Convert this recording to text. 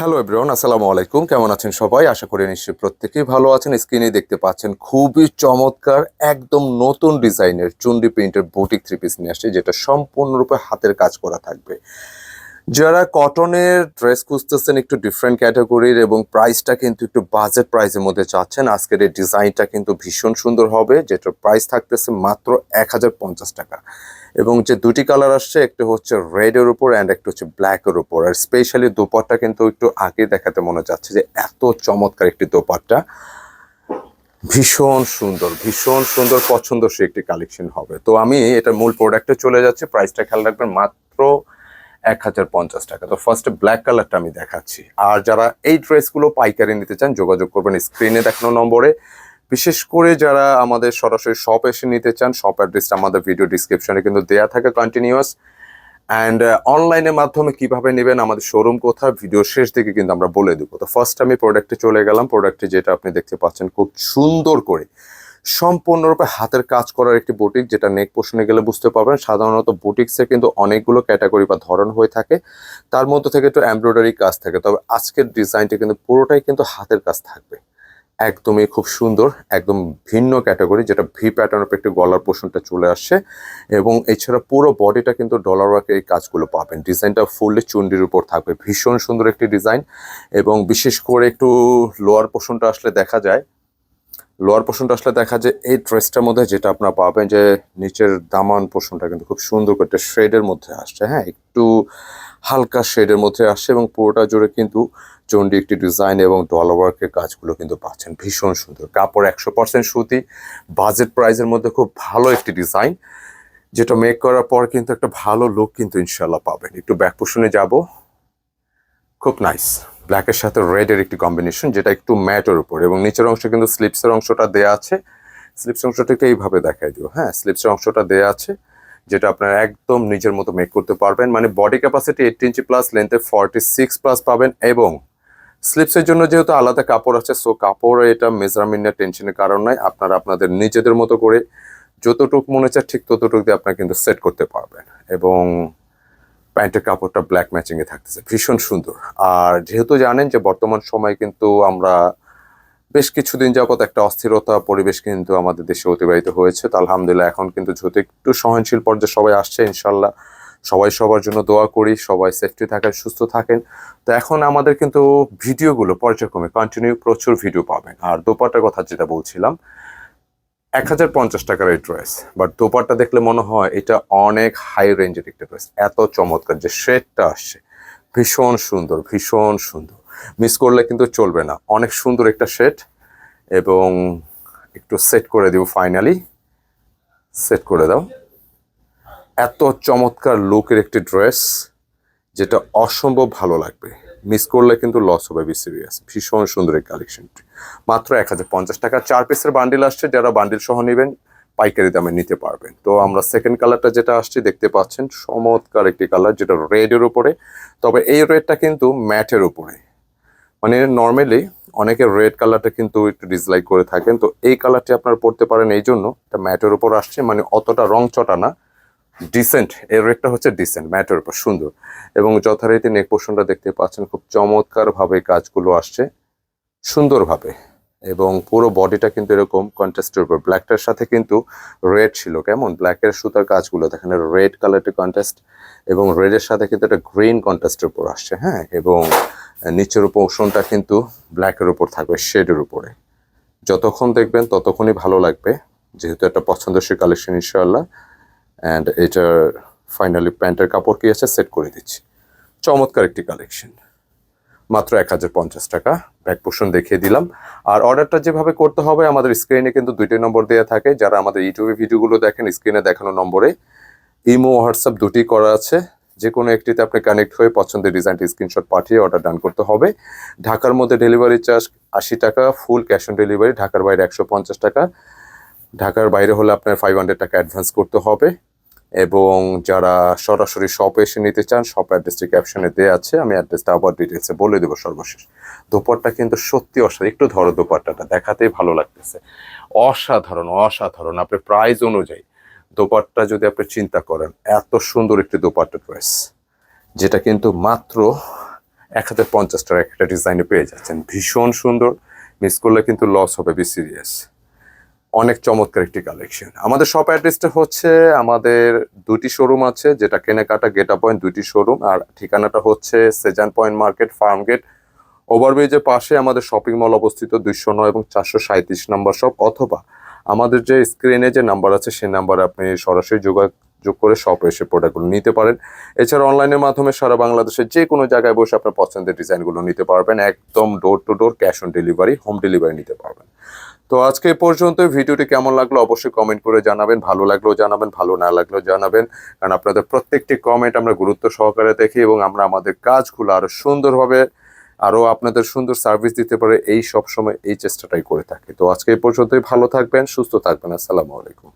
Hello everyone আসসালামু আলাইকুম কেমন আছেন সবাই? আশা করি নিশ্চয়ই প্রত্যেকেই ভালো আছেন। স্ক্রিনে দেখতে পাচ্ছেন খুবই চমৎকার, একদম নতুন ডিজাইনের চুন্ডি প্রিন্টের বুটিক থ্রি পিস নিয়ে আসছে, যেটা সম্পূর্ণরূপে হাতের কাজ করা থাকবে। যারা কটনের ড্রেস খুঁজতেছেন একটু ডিফারেন্ট ক্যাটাগরির এবং প্রাইসটা কিন্তু একটু বাজেট প্রাইসের মধ্যে চাচ্ছেন, আজকের এই ডিজাইনটা কিন্তু ভীষণ সুন্দর হবে, যেটার প্রাইস থাকতেছে মাত্র এক হাজার পঞ্চাশ টাকা। এবং যে দুটি কালার আসছে, একটা হচ্ছে রেডের উপর অ্যান্ড একটা হচ্ছে ব্ল্যাকের উপর। আর স্পেশালি দোপাট্টা কিন্তু একটু আগে দেখাতে মনে যাচ্ছে যে এত চমৎকার একটি দোপাট্টা। ভীষণ সুন্দর ভীষণ সুন্দর পছন্দসই একটি কালেকশন হবে। তো আমি এটা মূল প্রোডাক্টে চলে যাচ্ছে প্রাইসটা খেয়াল রাখবেন, মাত্র এক হাজার পঞ্চাশ টাকা। তো ফার্স্টে ব্ল্যাক কালারটা আমি দেখাচ্ছি। আর যারা এই ড্রেসগুলো পাইকারি নিতে চান, যোগাযোগ করবেন স্ক্রিনে দেখানো নম্বরে। বিশেষ করে যারা আমাদের সরাসরি শপ এসে নিতে চান শপ অ্যাড্রেসটা আমাদের ভিডিও ডিসক্রিপশনে কিন্তু দেয়া থাকে কন্টিনিউয়াস অ্যান্ড অনলাইনের মাধ্যমে কীভাবে নেবেন, আমাদের শোরুম কোথায় ভিডিও শেষ দিকে কিন্তু আমরা বলে দেবো। তো ফার্স্ট আমি প্রোডাক্টে চলে গেলাম। প্রোডাক্টে যেটা আপনি দেখতে পাচ্ছেন, খুব সুন্দর করে সম্পূর্ণরূপে হাতের কাজ করার একটি বুটিক, যেটা নেক পোষণে গেলে বুঝতে পারবেন। সাধারণত বুটিক্সে কিন্তু অনেকগুলো ক্যাটাগরি বা ধরন হয়ে থাকে। তার মধ্যে থেকে একটু এমব্রয়ডারি কাজ থাকে। তবে আজকের ডিজাইনটা কিন্তু পুরোটাই কিন্তু হাতের কাজ থাকবে। একদমই খুব সুন্দর, একদম ভিন্ন ক্যাটাগরি, যেটা ভি প্যাটার্নের একটি গলার পোষণটা চলে আসছে। এবং এছাড়া পুরো বডিটা কিন্তু ডলার ওয়ার্কের এই কাজগুলো পাবেন। ডিজাইনটা ফুললি চুন্ডির উপর থাকবে। ভীষণ সুন্দর একটি ডিজাইন। এবং বিশেষ করে একটু লোয়ার পোষণটা আসলে দেখা যায়। লোয়ার পোর্শনটা আসলে দেখা যায় এই ড্রেসটার মধ্যে যেটা আপনারা পাবেন যে নিচের দামান পোর্শনটা কিন্তু খুব সুন্দর করে একটা শেডের মধ্যে আসছে হ্যাঁ? একটু হালকা শেডের মধ্যে আসছে এবং পুরোটা জুড়ে কিন্তু চন্ডি একটি ডিজাইন এবং ডলার ওয়ার্কের কাজগুলো কিন্তু পাচ্ছেন। ভীষণ সুন্দর। কাপড় একশো পার্সেন্ট সুতি বাজেট প্রাইসের মধ্যে খুব ভালো একটি ডিজাইন যেটা মেক করার পর কিন্তু একটা ভালো লুক কিন্তু ইনশাল্লাহ পাবেন। একটু ব্যাক পোর্শনে যাব। খুব নাইস ব্ল্যাকের সাথে রেডের একটি কম্বিনেশন যেটা একটু ম্যাটের উপর এবং নিচের অংশে কিন্তু স্লিপসের অংশটা দেয়া আছে। স্লিপস অংশটাকে এইভাবে দেখাই দিও। হ্যাঁ স্লিপসের অংশটা দেয়া আছে যেটা আপনারা একদম নিজের মতো মেক করতে পারবেন। মানে body capacity eight inch plus লেন্থে forty six plus পাবেন এবং স্লিপসের জন্য যেহেতু আলাদা কাপড় আছে সো কাপড়ে এটা মেজারমেন্টের টেনশনের কারণ নয় আপনারা আপনাদের নিজেদের মতো করে যতটুক মনে চায় ঠিক ততটুক দিয়ে আপনারা কিন্তু সেট করতে পারবেন। এবং প্যান্টের কাপড়টা ব্ল্যাক ম্যাচিংয়ে থাকতেছে। ভীষণ সুন্দর। আর যেহেতু জানেন যে বর্তমান সময় কিন্তু আমরা বেশ কিছুদিন যাবত একটা অস্থিরতা পরিবেশ কিন্তু আমাদের দেশে অতিবাহিত হয়েছে। তো আলহামদুলিল্লাহ এখন কিন্তু যেহেতু একটু সহনশীল পর্যায়ে সবাই আসছে ইনশাল্লাহ সবাই সবার জন্য দোয়া করি, সবাই সেফটি থাকেন, সুস্থ থাকেন। তো এখন আমাদের কিন্তু ভিডিওগুলো পর্যায়ক্রমে কন্টিনিউ প্রচুর ভিডিও পাবেন। আর দোপাটার কথা যেটা বলছিলাম এক হাজার পঞ্চাশ টাকার এই ড্রেস বাট দোপাট্টা দেখলে মনে হয় এটা অনেক হাই রেঞ্জের একটা ড্রেস এত চমৎকার যে শেডটা আসছে, ভীষণ সুন্দর ভীষণ সুন্দর। মিস করলে কিন্তু চলবে না। অনেক সুন্দর একটা শেড এবং একটু সেট করে দিব ফাইনালি সেট করে দাও। এত চমৎকার লুকের একটি ড্রেস যেটা অসম্ভব ভালো লাগবে। মিস করলে কিন্তু লস হবে বি সিরিয়াস ভীষণ সুন্দর এই কালেকশনটি মাত্র এক হাজার পঞ্চাশ টাকা। চার পিসের বান্ডিল আসছে, যারা বান্ডিল সহ নেবেন, পাইকারি দামে নিতে পারবেন। তো আমরা সেকেন্ড কালারটা যেটা আসছে, দেখতে পাচ্ছেন, চমৎকার একটি কালার যেটা রেডের উপরে। তবে এই রেডটা কিন্তু ম্যাটের উপরে। মানে নর্মালি অনেকে রেড কালারটা কিন্তু একটু ডিসলাইক করে থাকেন। তো এই কালারটি আপনারা পড়তে পারেন এই জন্য এটা ম্যাটের উপর আসছে। মানে অতটা রং চটা না। ডিসেন্ট এর রেটটা হচ্ছে ডিসেন্ট ম্যাটের উপর, সুন্দর। এবং যথারীতি নেক পোর্শনটা দেখতে পাচ্ছেন, খুব চমৎকারভাবে কাজগুলো আসছে, সুন্দরভাবে। এবং পুরো বডিটা কিন্তু এরকম কন্ট্রাস্টের উপর। ব্ল্যাকটার সাথে কিন্তু রেড ছিল, কেমন? ব্ল্যাকের সুতার কাজগুলো, দেখেন রেড কালারটি কন্ট্রাস্ট এবং রেডের সাথে কিন্তু একটা গ্রিন কন্ট্রাস্টের উপর আসছে হ্যাঁ? এবং নিচের পোর্শনটা কিন্তু ব্ল্যাকের উপর থাকবে শেডের উপরে। যতক্ষণ দেখবেন, ততক্ষণই ভালো লাগবে, যেহেতু একটা পছন্দসই কালেকশন ইনশাআল্লাহ। অ্যান্ড এটার ফাইনালি প্যান্টের কাপড় কি আছে? সেট করে দিচ্ছি। চমৎকার একটি কালেকশন মাত্র এক হাজার পঞ্চাশ টাকা। ব্যাক পোর্শন দেখিয়ে দিলাম। আর অর্ডারটা যেভাবে করতে হবে, আমাদের স্ক্রিনে কিন্তু দুইটি নম্বর দেওয়া থাকে। যারা আমাদের ইউটিউবে ভিডিওগুলো দেখেন স্ক্রিনে দেখানো নম্বরে। ইমো হোয়াটসঅ্যাপ দুটি করা আছে। যে কোনো একটিতে আপনি কানেক্ট হয়ে পছন্দের ডিজাইনটি স্ক্রিনশট পাঠিয়ে অর্ডার ডান করতে হবে। ঢাকার মধ্যে ডেলিভারি চার্জ আশি টাকা ফুল ক্যাশ অন ডেলিভারি ঢাকার বাইরে একশো পঞ্চাশ টাকা। ঢাকার বাইরে হলে আপনার ফাইভ হান্ড্রেড টাকা অ্যাডভান্স করতে হবে। এবং যারা সরাসরি শপে এসে নিতে চান শপ অ্যাড্রেসটি ক্যাপশনে দেওয়া আছে, আমি অ্যাড্রেসটা আবার ডিটেলসে বলে দেবো সর্বশেষ। দোপাট্টা কিন্তু সত্যি অসাধারণ, একটু ধরো দোপাট্টাটা, দেখাতেই ভালো লাগতেছে। অসাধারণ অসাধারণ, আপনার প্রাইস অনুযায়ী। দোপাট্টা যদি আপনি চিন্তা করেন, এত সুন্দর একটি দোপাট্টা ড্রেস যেটা কিন্তু মাত্র এক হাজার পঞ্চাশ টাকা একটা ডিজাইনে পেয়ে যাচ্ছেন। ভীষণ সুন্দর মিস করলে কিন্তু লস হবে বি সিরিয়াস অনেক চমৎকার একটি কালেকশন আমাদের শপ অ্যাড্রেসটা হচ্ছে, আমাদের দুটি শোরুম আছে, যেটা কেনাকাটা গেটা পয়েন্ট দুটি শোরুম আর ঠিকানাটা হচ্ছে Sezan point market Farmgate ওভারব্রিজের পাশে আমাদের শপিং মল অবস্থিত দুইশো নয় এবং চারশো সাঁত্রিশ নাম্বার শপ অথবা আমাদের যে স্ক্রিনে যে নাম্বার আছে, সেই নাম্বারে আপনি সরাসরি যোগাযোগ করে শপে এসে প্রোডাক্টগুলো নিতে পারেন। এছাড়া অনলাইনের মাধ্যমে সারা বাংলাদেশের যে কোনো জায়গায় বসে আপনার পছন্দের ডিজাইনগুলো নিতে পারবেন। একদম door to door cash on delivery home delivery নিতে পারবেন। তো আজকে পর্যন্ত ভিডিওটি কেমন লাগল অবশ্যই কমেন্ট করে জানাবেন। ভালো লাগল জানাবেন, ভালো না লাগল জানাবেন। কারণ আপনাদের প্রত্যেকটি কমেন্ট আমরা গুরুত্ব সহকারে দেখি এবং আমরা আমাদের কাজগুলো আরও সুন্দরভাবে আরও আপনাদের সুন্দর সার্ভিস দিতে পারে এই সব সময় এই চেষ্টাটাই করে থাকি। তো আজকে এই পর্যন্তই। ভালো থাকবেন, সুস্থ থাকবেন। আসসালামু আলাইকুম।